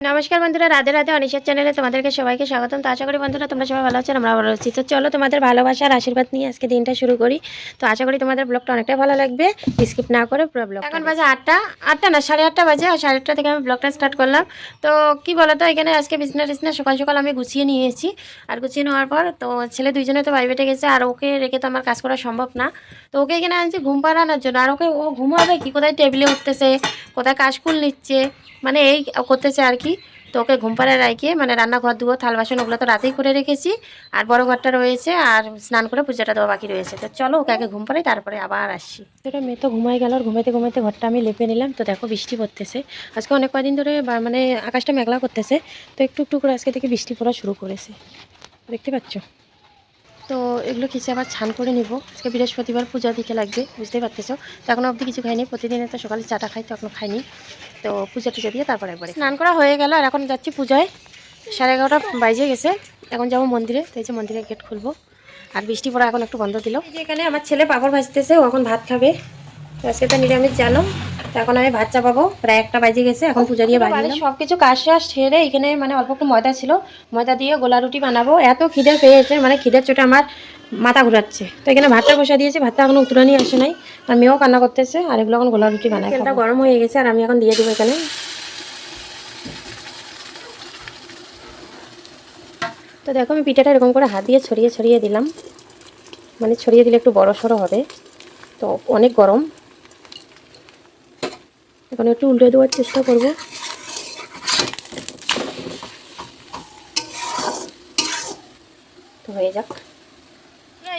নমস্কার বন্ধুরা রাধে রাধে অনিশার চ্যানেলে তোমাদেরকে সবাইকে স্বাগতম। তো আশা করি বন্ধুরা তোমরা সবাই ভালো আছো আমরা ভালো আছি। তো চলো তোমাদের ভালোবাসার আশীর্বাদ নিয়ে আজকে দিনটা শুরু করি। তো আশা করি তোমাদের ব্লগটা অনেকটাই ভালো লাগবে। স্কিপ না করে পুরো ব্লগ এখন বাজে আটটা। আটটা না সাড়ে আটটা বাজে। আর সাড়ে আটটা থেকে আমি ব্লগটা স্টার্ট করলাম। তো কি বলো তো এখানে আজকে বিছনা টিছনা সকাল সকাল আমি গুছিয়ে নিয়েছি আর গুছিয়ে নেওয়ার পর তো ছেলে দুইজনে তো বাইরে গেছে। আর ওকে রেখে তো আমার কাজ করা সম্ভব না। তো ওকে এখানে আনছি ঘুম পাড়ানোর জন্য। আর ওকে ও ঘুমাবে কি? কোথায় টেবিলে উঠতেছে? কোথায় কাশফুল নিচ্ছে? মানে এই করতেছে আর কি। তো ওকে ঘুম পাড়ায় রাখিয়ে মানে রান্নাঘর দুয়ো থাল বাসন ওগুলো তো রাতেই করে রেখেছি। আর বড় ঘরটা রয়েছে, আর স্নান করে পূজাটা দেওয়া বাকি রয়েছে। তো চলো ওকে আগে ঘুম পাড়াই, তারপরে আবার আসছি। তো মেয়ে তো ঘুমাই গেল, আর ঘুমাইতে ঘুমাইতে ঘরটা আমি লেপে নিলাম। তো দেখো বৃষ্টি পড়তেছে। আজকে অনেক কদিন ধরে মানে আকাশটা মেঘলা করতেছে। তো একটু একটু করে আজকে থেকে বৃষ্টি পড়া শুরু করেছে। দেখতে পাচ্ছ? তো এগুলো কিছু আবার ছান করে নিব। আজকে বৃহস্পতিবার পূজা দিতে লাগবে বুঝতেই পারতেছো। তো এখনও অবধি কিছু খাইনি প্রতিদিন তো সকালে চাটা খাই তো খাইনি। তো পূজা টুজা দিয়ে তারপরে একবারে স্নান করা হয়ে গেল আর এখন যাচ্ছি পূজায়। সাড়ে এগারোটা বাজে গেছে এখন যাব মন্দিরে তো এই যে মন্দিরে গেট খুলবো। আর বৃষ্টি পড়া এখন একটু বন্ধ দিল। এখানে আমার ছেলে পাপড় ভাজতেছে ও এখন ভাত খাবে। তো আজকে তো নিরামিষ জানো। তো এখন আমি ভাত চাপাবো। প্রায় একটা বাজে গেছে এখন পূজা দিয়ে বাড়ি সব কিছু কাজ শেষ সেরে এখানে মানে অল্প একটু ময়দা ছিল ময়দা দিয়ে গোলা রুটি বানাবো। এত খিদে পেয়েছে মানে খিদের চোটে আমার মাথা ঘুরাচ্ছে। তো এখানে ভাতটা বসা দিয়েছে ভাতটা এখনও উত্তরানি আসে নাই। আর মেয়েও কান্না করতেছে আর এগুলো এখন গোলা রুটি বানাই তেলটা গরম হয়ে গেছে আর আমি এখন দিয়ে দেবো এখানে। তো দেখো আমি পিঠাটা এরকম করে হাত দিয়ে ছড়িয়ে ছড়িয়ে দিলাম। মানে ছড়িয়ে দিলে একটু বড় সড়ো হবে। তো অনেক গরম। এখন একটু উল্টে দেওয়ার চেষ্টা করব। তো হয়ে যাক।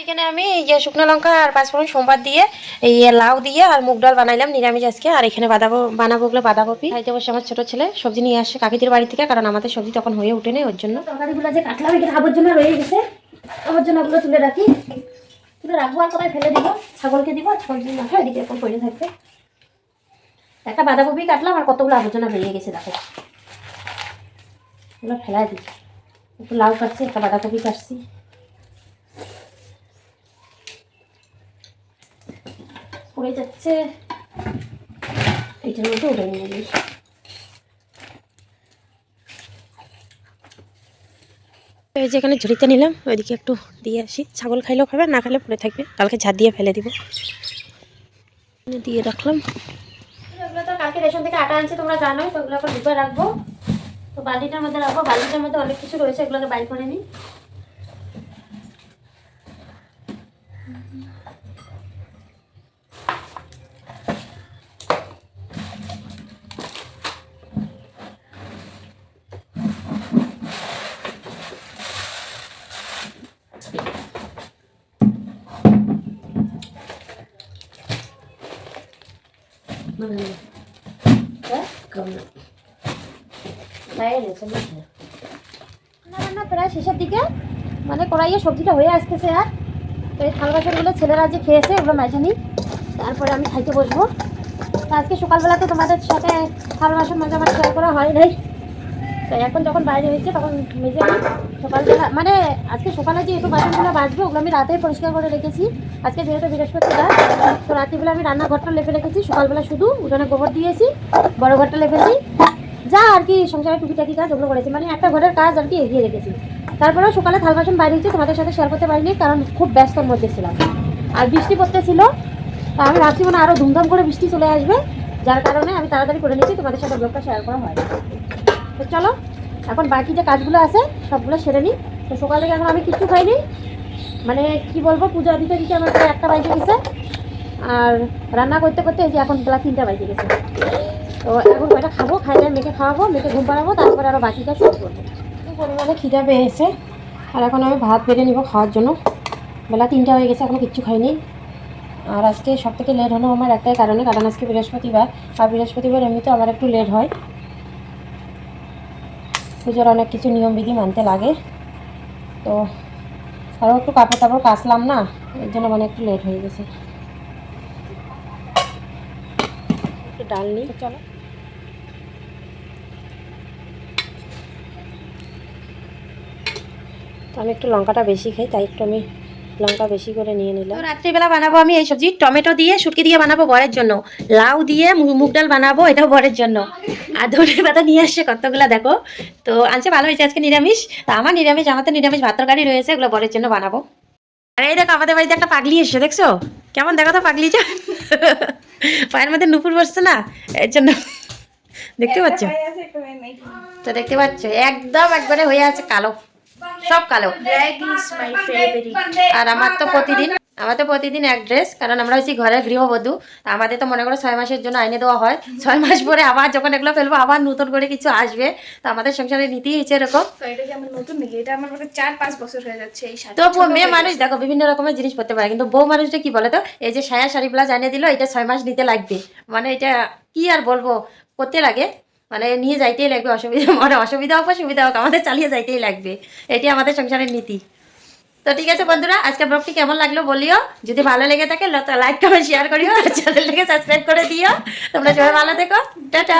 এখানে আমি এই যে শুকনো লঙ্কা আর পাঁচফোড়ন সোমবার দিয়ে এই লাউ দিয়ে আর মুগ ডাল বানাইলাম নিরামিষ আজকে। আর এখানে বাঁধাবো বানাবো ওগুলো বাঁধাকপি। খাইতে বসে আমার ছোটো ছেলে সবজি নিয়ে আসে কাকিদের বাড়ি থেকে কারণ আমাদের সবজি তখন হয়ে ওঠেনি ওর জন্য। তরকারিগুলো যে কাটলাম এখানে আবর্জনা রয়ে গেছে। আবর্জনা ওগুলো তুলে রাখি। তুলে রাখব আর কোথায় ফেলে দিব? ছাগলকে দিব ছাগল যদি না খায় এদিকে এখন পড়ে থাকবে। একটা বাঁধাকপি কাটলাম আর কতগুলো আবর্জনা বেরিয়ে গেছে, দেখো। এগুলো ফেলাই দিই। একটু লাউ কাটছি, একটা বাঁধাকপি কাটছি। পড়ে যাচ্ছে। এইটার মধ্যে উঠে নিয়ে দিই এই যে এখানে ঝুড়িতে নিলাম, ওইদিকে একটু দিয়ে আসি। ছাগল খাইলেও খাবে, না খাইলে পড়ে থাকবে। কালকে ঝাঁট দিয়ে ফেলে দিব। দিয়ে রাখলাম। এগুলো তো কালকে রেশন থেকে আটা আনছে তোমরা জানোই, তো ওগুলো এখন রাখব। তো বালতিটার মধ্যে রাখব, বালতিটার মধ্যে অনেক কিছু রয়েছে, এগুলোকে বাইর করে নিই। রান্না বান্না প্রায় শেষের দিকে মানে কড়াইয়ে সবজিটা হয়ে আসতেছে আর। তো এই থাল বাসনগুলো ছেলেরা যে খেয়েছে, ওগুলো মাঝানি তারপরে আমি খাইতে বসবো। আজকে সকালবেলা তো তোমাদের সাথে থাল বাসন মজা আমার শেয়ার করা হয় নাই। এখন যখন বাইরে হয়েছে, তখন মেজে সকালবেলা মানে আজকে সকালে যে একটু বাসনগুলো বাজবে ওগুলো আমি রাতেই পরিষ্কার করে রেখেছি। আজকে যেহেতু বৃহস্পতিবার, তো রাত্রিবেলা আমি রান্নাঘরটা লেপে রেখেছি। সকালবেলা শুধু উঠানে গোবর দিয়েছি, বড় ঘরটা লেপেছি যা আর কি সংসারের টুকিটাকি কাজ ওগুলো করেছি মানে একটা ঘরের কাজ আর কি এগিয়ে রেখেছি। তারপরেও সকালে থাল বাসন বাইরে হচ্ছে তোমাদের সাথে শেয়ার করতে পারিনি, কারণ খুব ব্যস্তর মধ্যে ছিলাম। আর বৃষ্টি পড়তেছিল, তা আমি ভাবছি মানে আরও ধুমধাম করে বৃষ্টি চলে আসবে, যার কারণে আমি তাড়াতাড়ি করে নিচ্ছি তোমাদের সাথে ব্লগটা শেয়ার করা হয় তো চলো, এখন বাকি যে কাজগুলো আছে, সবগুলো সেরে নিই। তো সকাল এখন আমি কিচ্ছু খাইনি। মানে কি বলব, পূজা দিতে দিতে আমার প্রায় একটা বাজে গেছে। আর রান্না করতে করতে এই যে এখন বেলা তিনটা বাজে গেছে। তো এখন কয়টা খাব? খাইলে মেয়েকে খাওয়াবো, মেয়েকে ঘুম পাড়াবো, তারপরে আরও বাকি কাজ শুরু করব। পরিমাণে খিদে পেয়েছে। আর এখন আমি ভাত বেড়ে নিব খাওয়ার জন্য। বেলা তিনটা হয়ে গেছে, এখনও কিচ্ছু খাইনি। আর আজকে সব থেকে লেট হলো আমার একটাই কারণে, কারণ আজকে বৃহস্পতিবার। আর বৃহস্পতিবার এমনিতেও আমার একটু লেট হয়। পুজোর অনেক কিছু নিয়মবিধি মানতে লাগে। তো আরও একটু কাপড় টাপড় কাচলাম না, এর জন্য মানে একটু লেট হয়ে গেছে। একটু ডাল নিই, চলো। আমি একটু লঙ্কাটা বেশি খাই, তাই একটু আমি লঙ্কা বেশি করে নিয়ে নিলাম। তো রাত্রিবেলা বানাবো আমি এই সবজি। টমেটো দিয়ে শুটকি দিয়ে বানাবো বরের জন্য। লাউ দিয়ে মু- মুগ ডাল বানাবো এটাও বরের জন্য। আর ধনের পাতা নিয়ে আসছে কতগুলা দেখো। তো আনছে ভালো হয়েছে আজকে নিরামিষ। তা আমার নিরামিষ আমার তো নিরামিষ ভাত তরকারি রয়েছে এগুলো বরের জন্য বানাবো। আর এই দেখো আমাদের বাড়িতে একটা পাগলি এসছে দেখছ? কেমন দেখো তো পাগলি পাগলিটা পায়ের মধ্যে নুপুর বসছে না? এর জন্য দেখতে পাচ্ছ? তো দেখতে পাচ্ছ একদম একবারে হয়ে আছে কালো। সব কালো। আর আমার তো প্রতিদিন আমার তো প্রতিদিন এক ড্রেস কারণ আমরা হচ্ছি ঘরের গৃহবধূ। আমাদের তো মনে করো ছয় মাসের জন্য আইনে দেওয়া হয়। ছয় মাস পরে আবার যখন এগুলো ফেলব আবার নতুন করে কিছু আসবে। তো আমাদের সংসারে নীতি হচ্ছে এরকম। তো মেয়ে মানুষ দেখো বিভিন্ন রকমের জিনিস পড়তে পারে। কিন্তু বউ মানুষটা কি বলে তো এই যে সায়া শাড়ি ব্লাউজ এনে দিল এটা ছয় মাস নিতে লাগবে। মানে এটা কি আর বলব? করতে লাগে। মানে নিয়ে যাইতেই লাগবে, অসুবিধা মানে অসুবিধা হোক সুবিধা হোক, আমাদের চালিয়ে যাইতেই লাগবে। এটি আমাদের সংসারের নীতি। তো ঠিক আছে বন্ধুরা আজকে ব্লগটি কেমন লাগল বলিও। যদি ভালো লেগে থাকে লাইক কমেন্ট শেয়ার করিও চ্যানেলটাকে সাবস্ক্রাইব করে দিও। তোমরা সবাই ভালো থেকো। টাটা।